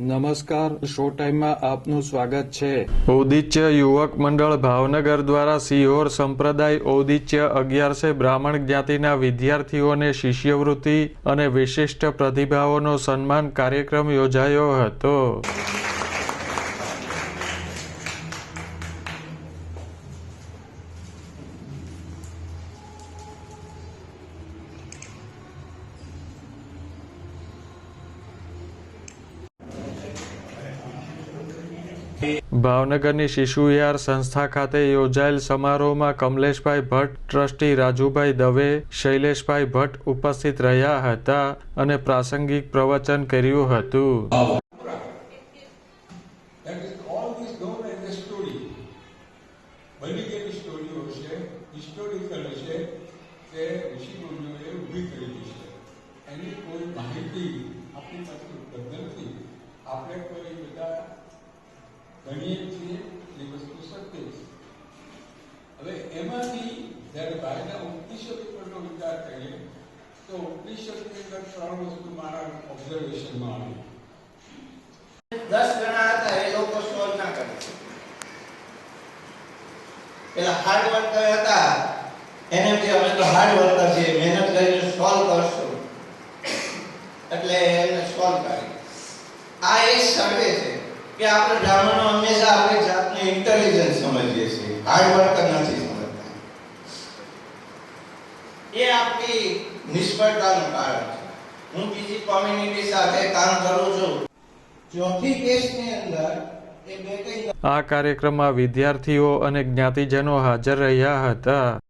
નમસ્કાર, શો ટાઈમમાં આપનું સ્વાગત છે. ઔદિત્ય યુવક મંડળ ભાવનગર દ્વારા સિહોર સંપ્રદાય ઔદિત્ય અગિયારસે બ્રાહ્મણ જ્ઞાતિના વિદ્યાર્થીઓને શિષ્યવૃત્તિ અને વિશિષ્ટ પ્રતિભાઓનો સન્માન કાર્યક્રમ યોજાયો હતો. ભાવનગરની શિશુયાર સંસ્થા ખાતે યોજાયેલ સમારોહમાં કમલેશભાઈ ભટ્ટ, ટ્રસ્ટી રાજુભાઈ દવે, શૈલેષભાઈ ભટ્ટ ઉપસ્થિત રહ્યા હતા અને પ્રાસંગિક પ્રવચન કર્યું હતું. આપણે કોઈ ગણીએ છીએ એ વસ્તુ સત્ય છે. હવે એમાંથી જ્યારે ભાઈના ઉપનિષદ વિચાર કરીએ, તો ઉપનિષદની અંદર ત્રણ વસ્તુ મારા ઓબ્ઝર્વેશનમાં આવી દસ ગણા હતા, એ લોકો સોલ્વ ના કરે. પેલા હાર્ડ વર્કર હતા, એને જે અમે તો હાર્ડ વર્કર છે મહેનત કરીને સોલ્વ કરશું. એટલે એને સોલ્વ કરી આ એક સર્વે છે. કે આપણે બ્રાહ્મણો હંમેશા આપણે જાતને ઇન્ટેલિજન્સ સમજીએ છીએ. હાર્ડ વર્કર નથી સમજતા. એ આપણી નિષ્ફળતાનું કારણ છે. હું બીજી કોમ્યુનિટી સાથે કામ કરું છું. ચોથી કેસની અંદર આ કાર્યક્રમમાં વિદ્યાર્થીઓ અને જ્ઞાતિજનો હાજર રહ્યા હતા.